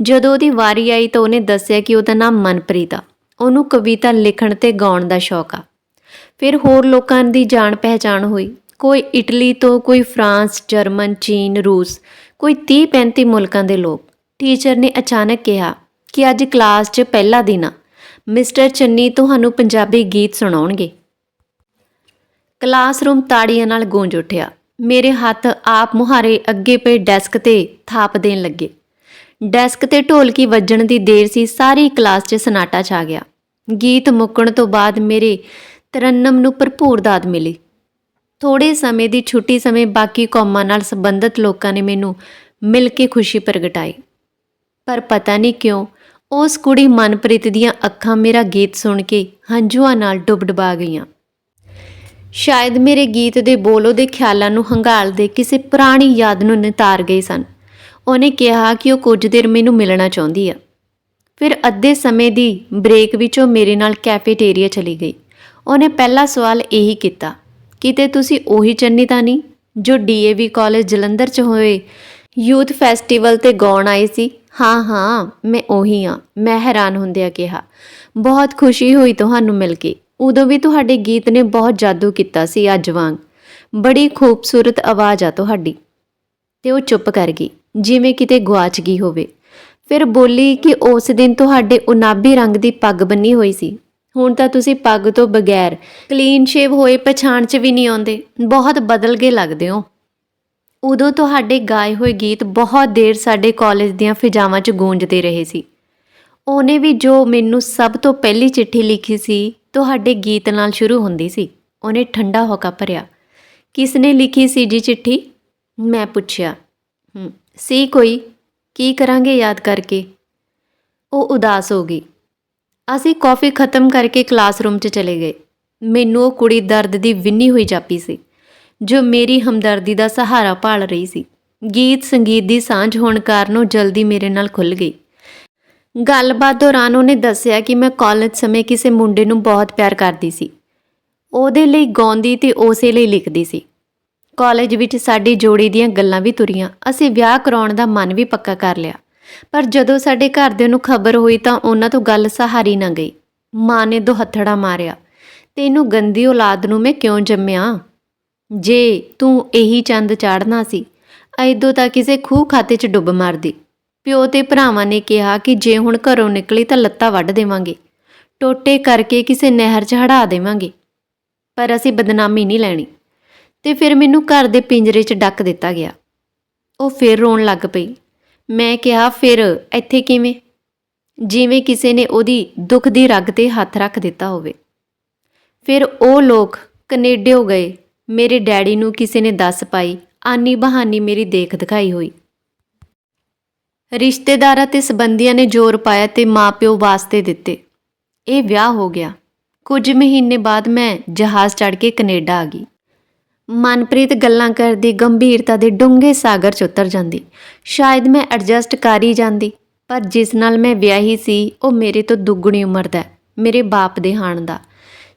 ਜਦੋਂ ਉਹਦੀ ਵਾਰੀ ਆਈ ਤਾਂ ਉਹਨੇ ਦੱਸਿਆ ਕਿ ਉਹਦਾ ਨਾਮ ਮਨਪ੍ਰੀਤ ਆ। ਉਹਨੂੰ ਕਵਿਤਾ ਲਿਖਣ ਤੇ ਗਾਉਣ ਦਾ ਸ਼ੌਕ ਆ। ਫਿਰ ਹੋਰ ਲੋਕਾਂ ਦੀ ਜਾਣ ਪਹਿਚਾਣ ਹੋਈ। ਕੋਈ ਇਟਲੀ ਤੋਂ ਕੋਈ ਫਰਾਂਸ, ਜਰਮਨ, ਚੀਨ, ਰੂਸ, ਕੋਈ 30 35 ਮੁਲਕਾਂ ਦੇ ਲੋਕ। ਟੀਚਰ ਨੇ ਅਚਾਨਕ ਕਿਹਾ ਕਿ ਅੱਜ ਕਲਾਸ 'ਚ ਪਹਿਲਾ ਦਿਨ ਆ। ਮਿਸਟਰ ਚੰਨੀ ਤੁਹਾਨੂੰ ਪੰਜਾਬੀ ਗੀਤ ਸੁਣਾਉਣਗੇ। ਕਲਾਸਰੂਮ ਤਾੜੀਆਂ ਨਾਲ ਗੂੰਜ ਉੱਠਿਆ। ਮੇਰੇ ਹੱਥ ਆਪ ਮੁਹਾਰੇ ਅੱਗੇ ਪਏ ਡੈਸਕ ਤੇ ਥਾਪ ਦੇਣ ਲੱਗੇ। ਡੈਸਕ ਤੇ ਢੋਲਕੀ ਵੱਜਣ ਦੀ ਦੇਰ ਸੀ, ਸਾਰੀ ਕਲਾਸ 'ਚ ਸਨਾਟਾ ਛਾ ਗਿਆ। ਗੀਤ ਮੁੱਕਣ ਤੋਂ ਬਾਅਦ ਮੇਰੇ ਤਰਨਮ ਨੂੰ ਭਰਪੂਰ ਦਾਦ ਮਿਲੀ। ਥੋੜੇ ਸਮੇਂ ਦੀ ਛੁੱਟੀ ਸਮੇਂ ਬਾਕੀ ਕੌਮਾਂ ਨਾਲ ਸੰਬੰਧਿਤ ਲੋਕਾਂ ਨੇ ਮੈਨੂੰ ਮਿਲ ਕੇ ਖੁਸ਼ੀ ਪ੍ਰਗਟਾਈ। ਪਰ ਪਤਾ ਨਹੀਂ ਕਿਉਂ, ਉਸ ਕੁੜੀ ਮਨਪ੍ਰੀਤ ਦੀਆਂ ਅੱਖਾਂ ਮੇਰਾ ਗੀਤ ਸੁਣ ਕੇ ਹੰਝੂਆਂ ਨਾਲ ਡੁੱਬ ਡੁਬਾ ਗਈਆਂ। ਸ਼ਾਇਦ ਮੇਰੇ ਗੀਤ ਦੇ ਬੋਲ ਉਹਦੇ ਖਿਆਲਾਂ ਨੂੰ ਹੰਗਾਲਦੇ ਕਿਸੇ ਪੁਰਾਣੀ ਯਾਦ ਨੂੰ ਨਿਤਾਰ ਗਏ ਸਨ। ਉਹਨੇ ਕਿਹਾ ਕਿ ਉਹ ਕੁਝ ਦੇਰ ਮੈਨੂੰ ਮਿਲਣਾ ਚਾਹੁੰਦੀ ਆ। ਫਿਰ ਅੱਧੇ ਸਮੇਂ ਦੀ ਬ੍ਰੇਕ ਵਿੱਚ ਉਹ ਮੇਰੇ ਨਾਲ ਕੈਫੇਟੇਰੀਆ ਚਲੀ ਗਈ। ਉਹਨੇ ਪਹਿਲਾ ਸਵਾਲ ਇਹੀ ਕੀਤਾ, ਕਿਤੇ ਤੁਸੀਂ ਉਹੀ ਚੰਨੀ ਤਾਂ ਨਹੀਂ, ਜੋ ਡੀਏਵੀ ਕਾਲਜ ਜਲੰਧਰ 'ਚ ਹੋਏ ਯੂਥ ਫੈਸਟੀਵਲ ਤੇ ਗਾਉਣ ਆਏ ਸੀ? ਹਾਂ ਹਾਂ, ਮੈਂ ਉਹੀ ਆ ਮੈਂ ਹੈਰਾਨ ਹੁੰਦਿਆਂ ਕਿਹਾ। ਬਹੁਤ ਖੁਸ਼ੀ ਹੋਈ ਤੁਹਾਨੂੰ ਮਿਲ ਕੇ। ਉਦੋਂ ਵੀ ਤੁਹਾਡੇ ਗੀਤ ਨੇ ਬਹੁਤ ਜਾਦੂ ਕੀਤਾ ਸੀ ਅੱਜ ਵਾਂਗ। ਬੜੀ ਖੂਬਸੂਰਤ ਆਵਾਜ਼ ਆ ਤੁਹਾਡੀ। ਤੇ ਉਹ ਚੁੱਪ ਕਰ ਗਈ, ਜਿਵੇਂ ਕਿਤੇ ਗਵਾਚ ਗਈ ਹੋਵੇ। ਫਿਰ ਬੋਲੀ ਕਿ ਉਸ ਦਿਨ ਤੁਹਾਡੇ ਉਨਾਬੀ ਰੰਗ ਦੀ ਪੱਗ ਬੰਨੀ ਹੋਈ ਸੀ। ਹੁਣ ਤਾਂ ਤੁਸੀਂ ਪੱਗ ਤੋਂ ਬਗੈਰ ਕਲੀਨ ਸ਼ੇਵ ਹੋਏ ਪਛਾਣ 'ਚ ਵੀ ਨਹੀਂ ਆਉਂਦੇ। ਬਹੁਤ ਬਦਲ ਗਏ ਲੱਗਦੇ ਹੋ। ਉਦੋਂ ਤੁਹਾਡੇ ਗਾਏ ਹੋਏ ਗੀਤ ਬਹੁਤ ਦੇਰ ਸਾਡੇ ਕਾਲਜ ਦੀਆਂ ਫਿਜਾਵਾਂ 'ਚ ਗੂੰਜਦੇ ਰਹੇ ਸੀ। ਉਹਨੇ ਵੀ ਜੋ ਮੈਨੂੰ ਸਭ ਤੋਂ ਪਹਿਲੀ ਚਿੱਠੀ ਲਿਖੀ ਸੀ, ਤੁਹਾਡੇ ਗੀਤ ਨਾਲ ਸ਼ੁਰੂ ਹੁੰਦੀ ਸੀ। ਉਹਨੇ ਠੰਡਾ ਹੋਕਾ ਭਰਿਆ। ਕਿਸ ਨੇ ਲਿਖੀ ਸੀ ਜੀ ਚਿੱਠੀ? ਮੈਂ ਪੁੱਛਿਆ। ਸੀ ਕੋਈ? ਕੀ ਕਰਾਂਗੇ ਯਾਦ ਕਰਕੇ? ਉਹ ਉਦਾਸ ਹੋ ਗਈ। ਅਸੀਂ ਕਾਫੀ ਖਤਮ ਕਰਕੇ ਕਲਾਸਰੂਮ 'ਚ ਚਲੇ ਗਏ। ਮੈਨੂੰ ਉਹ ਕੁੜੀ ਦਰਦ ਦੀ ਵਿੰਨੀ ਹੋਈ ਜਾਪੀ ਸੀ, ਜੋ ਮੇਰੀ ਹਮਦਰਦੀ ਦਾ ਸਹਾਰਾ ਭਾਲ ਰਹੀ ਸੀ। ਗੀਤ ਸੰਗੀਤ ਦੀ ਸਾਂਝ ਹੋਣ ਕਾਰਨ ਉਹ ਜਲਦੀ ਮੇਰੇ ਨਾਲ ਖੁੱਲ ਗਈ। ਗੱਲਬਾਤ ਦੌਰਾਨ ਉਹਨੇ ਦੱਸਿਆ ਕਿ ਮੈਂ ਕਾਲਜ ਸਮੇਂ ਕਿਸੇ ਮੁੰਡੇ ਨੂੰ ਬਹੁਤ ਪਿਆਰ ਕਰਦੀ ਸੀ। ਉਹਦੇ ਲਈ ਗਾਉਂਦੀ ਤੇ ਉਸੇ ਲਈ ਲਿਖਦੀ ਸੀ। ਕਾਲਜ ਵਿੱਚ ਸਾਡੀ ਜੋੜੀ ਦੀਆਂ ਗੱਲਾਂ ਵੀ ਤੁਰੀਆਂ। ਅਸੀਂ ਵਿਆਹ ਕਰਾਉਣ ਦਾ ਮਨ ਵੀ ਪੱਕਾ ਕਰ ਲਿਆ। ਪਰ ਜਦੋਂ ਸਾਡੇ ਘਰਦਿਆਂ ਨੂੰ ਖਬਰ ਹੋਈ ਤਾਂ ਉਹਨਾਂ ਤੋਂ ਗੱਲ ਸਹਾਰੀ ਨਾ ਗਈ। ਮਾਂ ਨੇ ਦੋ ਹੱਥੜਾ ਮਾਰਿਆ। ਤੈਨੂੰ ਗੰਦੀ ਔਲਾਦ ਨੂੰ ਮੈਂ ਕਿਉਂ ਜੰਮਿਆ? ਜੇ ਤੂੰ ਇਹੀ ਚੰਦ ਚਾੜਨਾ ਸੀ, ਐਦੋਂ ਤਾਂ ਕਿਸੇ ਖੂਹ ਖਾਤੇ 'ਚ ਡੁੱਬ ਮਾਰਦੀ। ਪਿਓ ਤੇ ਭਰਾਵਾਂ ਨੇ ਕਿਹਾ ਕਿ ਜੇ ਹੁਣ ਘਰੋਂ ਨਿਕਲੀ ਤਾਂ ਲੱਤਾਂ ਵੱਢ ਦੇਵਾਂਗੇ। ਟੋਟੇ ਕਰਕੇ ਕਿਸੇ ਨਹਿਰ 'ਚ ਹੜਾ ਦੇਵਾਂਗੇ। ਪਰ ਅਸੀਂ ਬਦਨਾਮੀ ਨਹੀਂ ਲੈਣੀ। ਤੇ ਫਿਰ ਮੈਨੂੰ ਘਰ ਦੇ ਪਿੰਜਰੇ 'ਚ ਡੱਕ ਦਿੱਤਾ ਗਿਆ। ਉਹ ਫਿਰ ਰੋਣ ਲੱਗ ਪਈ। ਮੈਂ ਕਿਹਾ, ਫਿਰ ਇੱਥੇ ਕਿਵੇਂ? ਜਿਵੇਂ ਕਿਸੇ ਨੇ ਉਹਦੀ ਦੁੱਖ ਦੀ ਰਗ ਤੇ ਹੱਥ ਰੱਖ ਦਿੱਤਾ ਹੋਵੇ। ਫਿਰ ਉਹ ਲੋਕ ਕੈਨੇਡਿਓ ਗਏ। ਮੇਰੇ ਡੈਡੀ ਨੂੰ ਕਿਸੇ ਨੇ ਦੱਸ ਪਾਈ। ਆਨੀ ਬਹਾਨੀ ਮੇਰੀ ਦੇਖ ਦਿਖਾਈ ਹੋਈ। ਰਿਸ਼ਤੇਦਾਰਾਂ ਤੇ ਸਬੰਧੀਆਂ ਨੇ ਜ਼ੋਰ ਪਾਇਆ ਤੇ ਮਾਪਿਓ ਵਾਸਤੇ ਦਿੱਤੇ। ਇਹ ਵਿਆਹ ਹੋ ਗਿਆ। ਕੁਝ ਮਹੀਨੇ ਬਾਅਦ ਮੈਂ ਜਹਾਜ਼ ਚੜ੍ਹ ਕੇ ਕੈਨੇਡਾ ਆ ਗਈ। ਮਨਪ੍ਰੀਤ ਗੱਲਾਂ ਕਰਦੀ, ਗੰਭੀਰਤਾ ਦੇ ਡੂੰਘੇ ਸਾਗਰ 'ਚ ਉਤਰ ਜਾਂਦੀ। ਸ਼ਾਇਦ ਮੈਂ ਐਡਜਸਟ ਕਰ ਹੀ ਜਾਂਦੀ, ਪਰ ਜਿਸ ਨਾਲ ਮੈਂ ਵਿਆਹੀ ਸੀ, ਉਹ ਮੇਰੇ ਤੋਂ ਦੁੱਗਣੀ ਉਮਰ ਦਾ ਮੇਰੇ ਬਾਪ ਦੇ ਹਾਣ ਦਾ।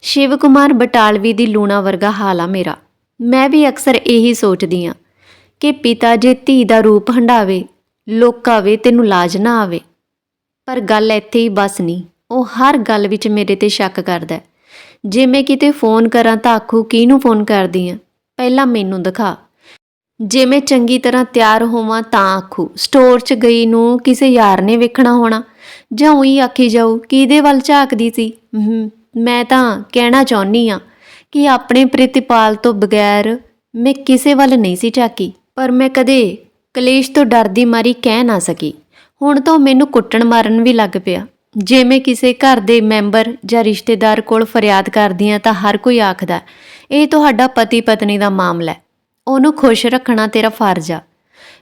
ਸ਼ਿਵ ਕੁਮਾਰ ਬਟਾਲਵੀ ਦੀ ਲੂਣਾ ਵਰਗਾ ਹਾਲ ਆ ਮੇਰਾ। ਮੈਂ ਵੀ ਅਕਸਰ ਇਹੀ ਸੋਚਦੀ ਆ ਕਿ ਪਿਤਾ ਜੇ ਧੀ ਦਾ ਰੂਪ ਹੰਡਾਵੇ ਲੋਕਾਵੇ ਤੈਨੂੰ ਲਾਜ ਨਾ ਆਵੇ। ਪਰ ਗੱਲ ਇੱਥੇ ਹੀ ਬਸ ਨਹੀਂ, ਉਹ ਹਰ ਗੱਲ ਵਿੱਚ ਮੇਰੇ ਤੇ ਸ਼ੱਕ ਕਰਦਾ ਜੇ ਮੈਂ ਕਿਤੇ ਫੋਨ ਕਰਾਂ ਤਾਂ ਆਖੂ, ਕਿਹਨੂੰ ਫੋਨ ਕਰਦੀ ਆ? ਪਹਿਲਾਂ ਮੈਨੂੰ ਦਿਖਾ। ਜੇ ਮੈਂ ਚੰਗੀ ਤਰ੍ਹਾਂ ਤਿਆਰ ਹੋਵਾਂ ਤਾਂ ਆਖੂ ਸਟੋਰ 'ਚ ਗਈ ਨੂੰ ਕਿਸੇ ਯਾਰ ਨੇ ਵੇਖਣਾ ਹੋਣਾ। ਜਾਂ ਉਹੀ ਆਖੀ ਜਾਊ, ਕਿਹਦੇ ਵੱਲ ਝਾਕਦੀ ਸੀ? ਮੈਂ ਤਾਂ ਕਹਿਣਾ ਚਾਹੁੰਨੀ ਆ ਕਿ ਆਪਣੇ ਪ੍ਰਿਤਪਾਲ ਤੋਂ ਬਗੈਰ ਮੈਂ ਕਿਸੇ ਵੱਲ ਨਹੀਂ ਸੀ ਝਾਕੀ। ਪਰ ਮੈਂ ਕਦੇ ਕਲੇਸ਼ ਤੋਂ ਡਰਦੀ ਮਾਰੀ ਕਹਿ ਨਾ ਸਕੀ। ਹੁਣ ਤਾਂ ਮੈਨੂੰ ਕੁੱਟਣ ਮਾਰਨ ਵੀ ਲੱਗ ਪਿਆ। ਜੇ ਮੈਂ ਕਿਸੇ ਘਰ ਦੇ ਮੈਂਬਰ ਜਾਂ ਰਿਸ਼ਤੇਦਾਰ ਕੋਲ ਫਰਿਆਦ ਕਰਦੀ ਆ ਤਾਂ ਹਰ ਕੋਈ ਆਖਦਾ ਇਹ ਤੁਹਾਡਾ ਪਤੀ ਪਤਨੀ ਦਾ ਮਾਮਲਾ ਹੈ। ਉਹਨੂੰ ਖੁਸ਼ ਰੱਖਣਾ ਤੇਰਾ ਫਰਜ਼ ਆ।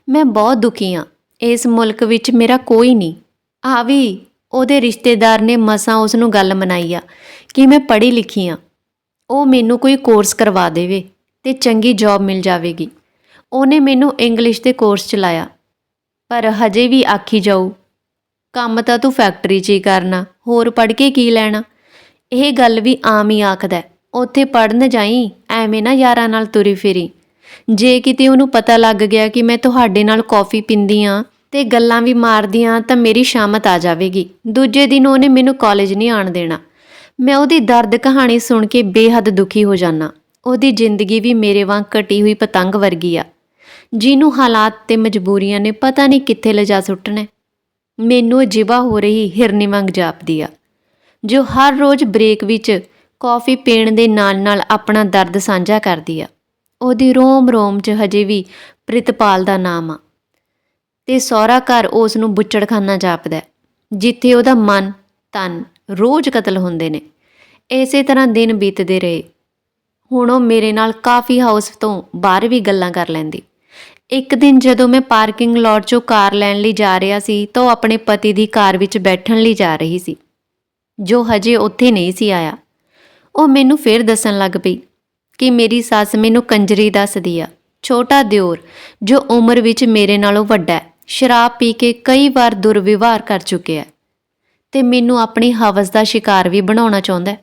ਮੈਂ ਬਹੁਤ ਦੁਖੀ ਆ ਇਸ ਮੁਲਕ ਵਿੱਚ ਮੇਰਾ ਕੋਈ ਨਹੀਂ। ਆ ਵੀ ਉਹਦੇ ਰਿਸ਼ਤੇਦਾਰ ਨੇ ਮਸਾਂ ਉਸ ਨੂੰ ਗੱਲ ਮਨਾਈ ਆ ਕਿ ਮੈਂ ਪੜ੍ਹੀ ਲਿਖੀ ਆ ਉਹ ਮੈਨੂੰ ਕੋਈ ਕੋਰਸ ਕਰਵਾ ਦੇਵੇ ਤੇ ਚੰਗੀ ਜੌਬ ਮਿਲ ਜਾਵੇਗੀ। ਉਹਨੇ ਮੈਨੂੰ ਇੰਗਲਿਸ਼ ਦੇ ਕੋਰਸ ਚਲਾਇਆ। ਪਰ ਹਜੇ ਵੀ ਆਖੀ ਜਾਊ ਕੰਮ ਤਾਂ ਤੂੰ ਫੈਕਟਰੀ 'ਚ ਹੀ ਕਰਨਾ, ਹੋਰ ਪੜ੍ਹ ਕੇ ਕੀ ਲੈਣਾ? ਇਹ ਗੱਲ ਵੀ ਆਮ ਹੀ ਆਖਦਾ ਉੱਥੇ ਪੜਨ ਜਾਈ, ਐਵੇਂ ਨਾ ਯਾਰਾਂ ਨਾਲ ਤੁਰੀ ਫਿਰੀ। ਜੇ ਕਿਤੇ ਉਹਨੂੰ ਪਤਾ ਲੱਗ ਗਿਆ ਕਿ ਮੈਂ ਤੁਹਾਡੇ ਨਾਲ ਕੌਫੀ ਪੀਂਦੀ ਆ ਤੇ ਗੱਲਾਂ ਵੀ ਮਾਰਦੀ ਆ ਤਾਂ ਮੇਰੀ ਸ਼ਾਮਤ ਆ ਜਾਵੇਗੀ। ਦੂਜੇ ਦਿਨ ਉਹਨੇ ਮੈਨੂੰ ਕਾਲਜ ਨਹੀਂ ਆਣ ਦੇਣਾ। ਮੈਂ ਉਹਦੀ ਦਰਦ ਕਹਾਣੀ ਸੁਣ ਕੇ ਬੇਹੱਦ ਦੁਖੀ ਹੋ ਜਾਣਾ ਉਹਦੀ ਜ਼ਿੰਦਗੀ ਵੀ ਮੇਰੇ ਵਾਂਗ ਕਟੀ ਹੋਈ ਪਤੰਗ ਵਰਗੀ ਆ। ਜਿਹਨੂੰ ਹਾਲਾਤ ਤੇ ਮਜਬੂਰੀਆਂ ਨੇ ਪਤਾ ਨਹੀਂ ਕਿੱਥੇ ਲਿਜਾ ਸੁੱਟਣਾ ਮੈਨੂੰ ਜਿਵਾ ਹੋ ਰਹੀ ਹਿਰਨੀ ਵਾਂਗ ਜਾਪਦੀ ਆ, ਜੋ ਹਰ ਰੋਜ਼ ਬ੍ਰੇਕ ਵਿੱਚ ਕੌਫੀ ਪੀਣ ਦੇ ਨਾਲ-ਨਾਲ ਆਪਣਾ ਦਰਦ ਸਾਂਝਾ ਕਰਦੀ ਆ। ਉਹਦੀ ਰੋਮ-ਰੋਮ 'ਚ ਹਜੇ ਵੀ ਪ੍ਰਿਤਪਾਲ ਦਾ ਨਾਮ ਆ। ਤੇ ਸਹੁਰਾ ਘਰ ਉਸ ਨੂੰ ਬੁੱਚੜਖਾਨਾ ਜਾਪਦਾ ਜਿੱਥੇ ਉਹਦਾ ਮਨ ਤਨ ਰੋਜ਼ ਕਤਲ ਹੁੰਦੇ ਨੇ। ਇਸੇ ਤਰ੍ਹਾਂ ਦਿਨ ਬੀਤਦੇ ਰਹੇ। ਹੁਣ ਉਹ ਮੇਰੇ ਨਾਲ ਕਾਫੀ ਹਾਊਸ ਤੋਂ ਬਾਹਰ ਵੀ ਗੱਲਾਂ ਕਰ ਲੈਂਦੀ। ਇੱਕ ਦਿਨ ਜਦੋਂ ਮੈਂ ਪਾਰਕਿੰਗ ਲੋਟ 'ਚੋਂ ਕਾਰ ਲੈਣ ਲਈ ਜਾ ਰਿਹਾ ਸੀ, ਤਾਂ ਉਹ ਆਪਣੇ ਪਤੀ ਦੀ ਕਾਰ ਵਿੱਚ ਬੈਠਣ ਲਈ ਜਾ ਰਹੀ ਸੀ, ਜੋ ਹਜੇ ਉੱਥੇ ਨਹੀਂ ਸੀ ਆਇਆ। ਉਹ ਮੈਨੂੰ ਫੇਰ ਦੱਸਣ ਲੱਗ ਪਈ ਕਿ ਮੇਰੀ ਸੱਸ ਮੈਨੂੰ ਕੰਜਰੀ ਦੱਸਦੀ ਆ, ਛੋਟਾ ਦਿਓਰ, ਜੋ ਉਮਰ ਵਿੱਚ ਮੇਰੇ ਨਾਲੋਂ ਵੱਡਾ ਹੈ, ਸ਼ਰਾਬ ਪੀ ਕੇ ਕਈ ਵਾਰ ਦੁਰਵਿਵਹਾਰ ਕਰ ਚੁੱਕਿਆ ਹੈ, ਤੇ ਮੈਨੂੰ ਆਪਣੀ ਹਵਸ ਦਾ ਸ਼ਿਕਾਰ ਵੀ ਬਣਾਉਣਾ ਚਾਹੁੰਦਾ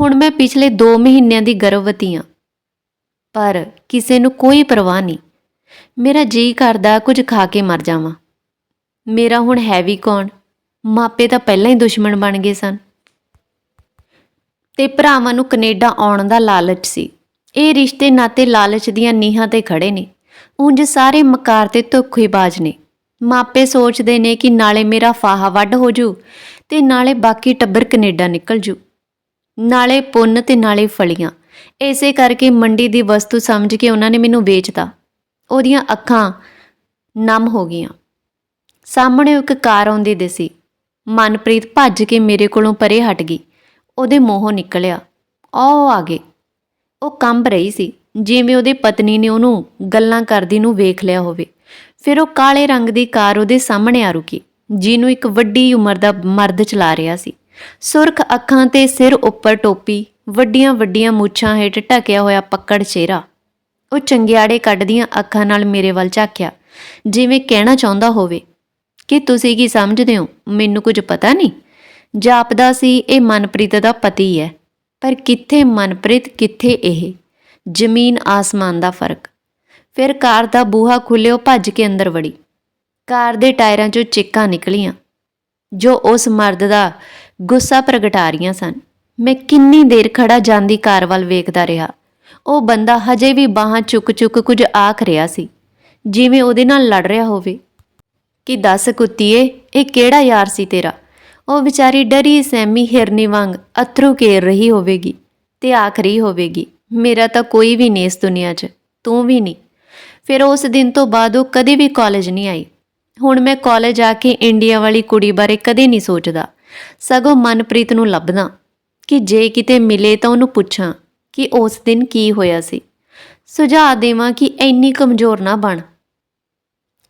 ਹੁਣ ਮੈਂ ਪਿਛਲੇ 2 ਮਹੀਨਿਆਂ ਦੀ ਗਰਭਵਤੀ ਹਾਂ, ਪਰ ਕਿਸੇ ਨੂੰ ਕੋਈ ਪਰਵਾਹ ਨਹੀਂ। ਮੇਰਾ ਜੀ ਕਰਦਾ ਕੁਝ ਖਾ ਕੇ ਮਰ ਜਾਵਾਂ। ਮੇਰਾ ਹੁਣ ਹੈ ਵੀ ਕੌਣ? ਮਾਪੇ ਤਾਂ ਪਹਿਲਾਂ ਹੀ ਦੁਸ਼ਮਣ ਬਣ ਗਏ ਸਨ। ਤੇ ਭਰਾਵਾਂ ਨੂੰ ਕੈਨੇਡਾ ਆਉਣ ਦਾ ਲਾਲਚ ਸੀ। ਇਹ ਰਿਸ਼ਤੇ ਨਾਤੇ ਲਾਲਚ ਦੀਆਂ ਨੀਹਾਂ ਤੇ ਖੜੇ ਨੇ। ਉਂਝ ਸਾਰੇ ਮਕਾਰ ਤੇ ਧੋਖੇਬਾਜ਼ ਨੇ। ਮਾਪੇ ਸੋਚਦੇ ਨੇ ਕਿ ਨਾਲੇ ਮੇਰਾ ਫਾਹਾ ਵੱਡ ਹੋ ਜੂ ਤੇ ਨਾਲੇ ਬਾਕੀ ਟੱਬਰ ਕੈਨੇਡਾ ਨਿਕਲ ਜੂ। ਨਾਲੇ ਪੁੰਨ ਤੇ ਨਾਲੇ ਫਲੀਆਂ। ਇਸੇ ਕਰਕੇ ਮੰਡੀ ਦੀ ਵਸਤੂ ਸਮਝ ਕੇ ਉਹਨਾਂ ਨੇ ਮੈਨੂੰ ਵੇਚਤਾ। ਉਹਦੀਆਂ ਅੱਖਾਂ ਨਮ ਹੋ ਗਈਆਂ। ਸਾਹਮਣੇ ਇੱਕ ਕਾਰ ਆਉਂਦੀ ਦਿਸੀ ਮਨਪ੍ਰੀਤ ਭੱਜ ਕੇ ਮੇਰੇ ਕੋਲੋਂ ਪਰੇ ਹਟ ਗਈ। ਉਹਦੇ ਮੂੰਹੋਂ ਨਿਕਲਿਆ। ਉਹ ਆ ਗਏ। ਉਹ ਕੰਬ ਰਹੀ ਸੀ। ਜਿਵੇਂ ਉਹਦੇ ਪਤਨੀ ਨੇ ਉਹਨੂੰ ਗੱਲਾਂ ਕਰਦੀ ਨੂੰ ਵੇਖ ਲਿਆ ਹੋਵੇ। ਫਿਰ ਉਹ ਕਾਲੇ ਰੰਗ ਦੀ ਕਾਰ ਉਹਦੇ ਸਾਹਮਣੇ ਆ ਰੁਕੀ, ਜਿਹਨੂੰ ਇੱਕ ਵੱਡੀ ਉਮਰ ਦਾ ਮਰਦ ਚਲਾ ਰਿਹਾ ਸੀ। ਸੁਰਖ ਅੱਖਾਂ ਤੇ ਸਿਰ ਉੱਪਰ ਟੋਪੀ ਵੱਡੀਆਂ ਵੱਡੀਆਂ ਮੂਛਾਂ ਹੇਠ ਢਕਿਆ ਹੋਇਆ ਪੱਕੜ ਚਿਹਰਾ। ਉਹ ਚੰਗਿਆੜੇ ਕੱਢਦੀਆਂ ਅੱਖਾਂ ਨਾਲ ਮੇਰੇ ਵੱਲ ਝਾਕਿਆ। ਜਿਵੇਂ ਕਹਿਣਾ ਚਾਹੁੰਦਾ ਹੋਵੇ। ਕਿ ਤੁਸੀਂ ਕੀ ਸਮਝਦੇ ਹੋ? ਮੈਨੂੰ ਕੁਝ ਪਤਾ ਨਹੀਂ। ਜਾਪਦਾ ਸੀ, ਇਹ ਮਨਪ੍ਰੀਤ ਦਾ ਪਤੀ ਹੈ। ਪਰ ਕਿੱਥੇ ਮਨਪ੍ਰੀਤ, ਕਿੱਥੇ ਇਹ? ਜ਼ਮੀਨ ਆਸਮਾਨ ਦਾ ਫ਼ਰਕ। ਫਿਰ ਕਾਰ ਦਾ ਬੂਹਾ ਖੁੱਲਿਓ ਭੱਜ ਕੇ ਅੰਦਰ ਵੜੀ। ਕਾਰ ਦੇ ਟਾਇਰਾਂ 'ਚੋਂ ਚਿੱਕਾਂ ਨਿਕਲੀਆਂ, ਜੋ ਉਸ ਮਰਦ ਦਾ ਗੁੱਸਾ ਪ੍ਰਗਟਾ ਰਹੀਆਂ ਸਨ। ਮੈਂ ਕਿੰਨੀ ਦੇਰ ਖੜਾ ਜਾਂਦੀ ਕਾਰ ਵੱਲ ਵੇਖਦਾ ਰਿਹਾ। ਉਹ ਬੰਦਾ ਹਜੇ ਵੀ ਬਾਹਾਂ ਚੁੱਕ-ਚੁੱਕ ਕੁਝ ਆਖ ਰਿਹਾ ਸੀ, ਜਿਵੇਂ ਉਹਦੇ ਨਾਲ ਲੜ ਰਿਹਾ ਹੋਵੇ। ਕਿ ਦੱਸ ਕੁੱਤੀਏ, ਇਹ ਕਿਹੜਾ ਯਾਰ ਸੀ ਤੇਰਾ? ਉਹ ਵਿਚਾਰੀ ਡਰੀ ਸਹਿਮੀ ਹਿਰਨੀ ਵਾਂਗ ਅਥਰੂ ਕੇਰ ਰਹੀ ਹੋਵੇਗੀ ਤੇ ਆਖਰੀ ਹੋਵੇਗੀ, ਮੇਰਾ ਤਾਂ ਕੋਈ ਵੀ ਨਹੀਂ ਇਸ ਦੁਨੀਆ 'ਚ, ਤੂੰ ਵੀ ਨਹੀਂ। ਫਿਰ ਉਸ ਦਿਨ ਤੋਂ ਬਾਅਦ ਉਹ ਕਦੇ ਵੀ ਕਾਲਜ ਨਹੀਂ ਆਈ। ਹੁਣ ਮੈਂ ਕਾਲਜ ਆ ਕੇ ਇੰਡੀਆ ਵਾਲੀ ਕੁੜੀ ਬਾਰੇ ਕਦੇ ਨਹੀਂ ਸੋਚਦਾ। ਸਗੋਂ ਮਨਪ੍ਰੀਤ ਨੂੰ ਲੱਭਦਾ ਕਿ ਜੇ ਕਿਤੇ ਮਿਲੇ ਤਾਂ ਉਹਨੂੰ ਪੁੱਛਾਂ। ਕਿ ਉਸ ਦਿਨ ਕੀ ਹੋਇਆ ਸੀ। ਸੁਝਾਅ ਦੇਵਾਂ ਕਿ ਇੰਨੀ ਕਮਜ਼ੋਰ ਨਾ ਬਣ।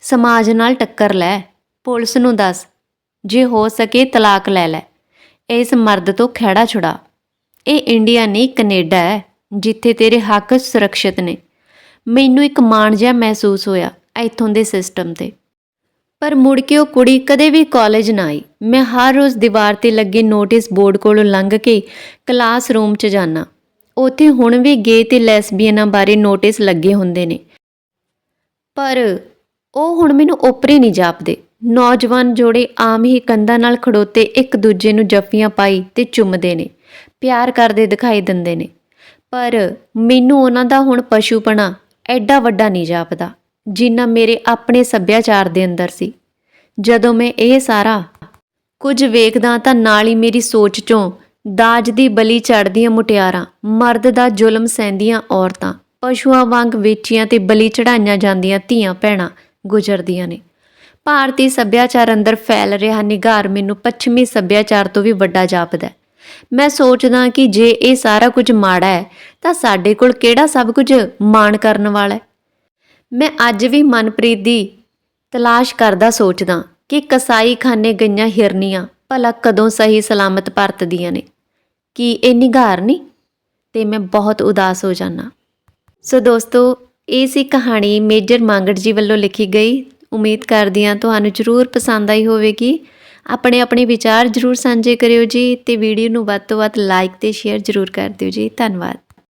ਸਮਾਜ ਨਾਲ ਟੱਕਰ ਲੈ। ਪੁਲਿਸ ਨੂੰ ਦੱਸ। ਜੇ ਹੋ ਸਕੇ ਤਲਾਕ ਲੈ ਲੈ। ਇਸ ਮਰਦ ਤੋਂ ਖਹਿੜਾ ਛੁਡਾ। ਇਹ ਇੰਡੀਆ ਨਹੀਂ, ਕੈਨੇਡਾ ਹੈ, ਜਿੱਥੇ ਤੇਰੇ ਹੱਕ ਸੁਰੱਖਿਅਤ ਨੇ। ਮੈਨੂੰ ਇੱਕ ਮਾਣ ਜਿਹਾ ਮਹਿਸੂਸ ਹੋਇਆ ਇੱਥੋਂ ਦੇ ਸਿਸਟਮ ਤੇ। ਪਰ ਮੁੜ ਕੇ ਉਹ ਕੁੜੀ ਕਦੇ ਵੀ ਕਾਲਜ ਨਾ ਆਈ। ਮੈਂ ਹਰ ਰੋਜ਼ ਦੀਵਾਰ ਤੇ ਲੱਗੇ ਨੋਟਿਸ ਬੋਰਡ ਕੋਲੋਂ ਲੰਘ ਕੇ ਕਲਾਸ ਰੂਮ 'ਚ ਜਾਣਾ ਉੱਥੇ ਹੁਣ ਵੀ ਗੇ ਤੇ ਲੈਸਬੀਅਨਾਂ ਬਾਰੇ ਨੋਟਿਸ ਲੱਗੇ ਹੁੰਦੇ ਨੇ। ਪਰ ਉਹ ਹੁਣ ਮੈਨੂੰ ਓਪਰੇ ਨਹੀਂ ਜਾਪਦੇ। ਨੌਜਵਾਨ ਜੋੜੇ ਆਮ ਹੀ ਕੰਧਾਂ ਨਾਲ ਖੜੋਤੇ ਇੱਕ ਦੂਜੇ ਨੂੰ ਜੱਫੀਆਂ ਪਾਈ ਤੇ ਚੁੰਮਦੇ ਨੇ, ਪਿਆਰ ਕਰਦੇ ਦਿਖਾਈ ਦਿੰਦੇ ਨੇ। ਪਰ ਮੈਨੂੰ ਉਹਨਾਂ ਦਾ ਹੁਣ ਪਸ਼ੂਪਣਾ ਐਡਾ ਵੱਡਾ ਨਹੀਂ ਜਾਪਦਾ, ਜਿੰਨਾ ਮੇਰੇ ਆਪਣੇ ਸੱਭਿਆਚਾਰ ਦੇ ਅੰਦਰ ਸੀ। ਜਦੋਂ ਮੈਂ ਇਹ ਸਾਰਾ ਕੁਝ ਵੇਖਦਾ ਤਾਂ ਨਾਲ ਹੀ ਮੇਰੀ ਸੋਚ ਚੋਂ ਦਾਜ ਦੀ ਬਲੀ ਚੜਦੀਆਂ ਮੁਟਿਆਰਾਂ, ਮਰਦ ਦਾ ਜ਼ੁਲਮ ਸਹਿੰਦੀਆਂ ਔਰਤਾਂ, ਪਸ਼ੂਆਂ ਵਾਂਗ ਵੇਚੀਆਂ ਤੇ ਬਲੀ ਚੜਾਈਆਂ ਜਾਂਦੀਆਂ ਧੀਆਂ ਭੈਣਾਂ ਗੁਜ਼ਰਦੀਆਂ ਨੇ। ਭਾਰਤੀ ਸੱਭਿਆਚਾਰ ਅੰਦਰ ਫੈਲ ਰਿਹਾ ਨਿਗਾਰ ਮੈਨੂੰ ਪੱਛਮੀ ਸੱਭਿਆਚਾਰ ਤੋਂ ਵੀ ਵੱਡਾ ਜਾਪਦਾ ਮੈਂ ਸੋਚਦਾ ਕਿ ਜੇ ਇਹ ਸਾਰਾ ਕੁਝ ਮਾੜਾ ਹੈ, ਤਾਂ ਸਾਡੇ ਕੋਲ ਕਿਹੜਾ ਸਭ ਕੁਝ ਮਾਣ ਕਰਨ ਵਾਲਾ ਹੈ? ਮੈਂ ਅੱਜ ਵੀ ਮਨਪ੍ਰੀਤ ਦੀ ਤਲਾਸ਼ ਕਰਦਾ ਸੋਚਦਾ ਕਿ ਕਸਾਈ ਖਾਨੇ ਗਈਆਂ ਹਿਰਨੀਆਂ ਭਲਾ ਕਦੋਂ ਸਹੀ ਸਲਾਮਤ ਪਰਤਦੀਆਂ ਨੇ। ਕਿ ਇਹ ਨਿਗਾਰ ਨਹੀਂ ਤੇ ਮੈਂ ਬਹੁਤ ਉਦਾਸ ਹੋ ਜਾਣਾ ਸੋ ਦੋਸਤੋ, ਇਹ ਸੀ ਕਹਾਣੀ ਮੇਜਰ ਮੰਗੜ ਜੀ ਵੱਲੋਂ ਲਿਖੀ ਗਈ। ਉਮੀਦ ਕਰਦੀ ਹਾਂ ਤੁਹਾਨੂੰ ਜ਼ਰੂਰ ਪਸੰਦ ਆਈ ਹੋਵੇਗੀ। ਆਪਣੇ ਆਪਣੇ ਵਿਚਾਰ ਜ਼ਰੂਰ ਸਾਂਝੇ ਕਰਿਓ ਜੀ ਤੇ ਵੀਡੀਓ ਨੂੰ ਵੱਧ ਤੋਂ ਵੱਧ ਲਾਈਕ ਤੇ ਸ਼ੇਅਰ ਜ਼ਰੂਰ ਕਰ ਦਿਓ ਜੀ। ਧੰਨਵਾਦ।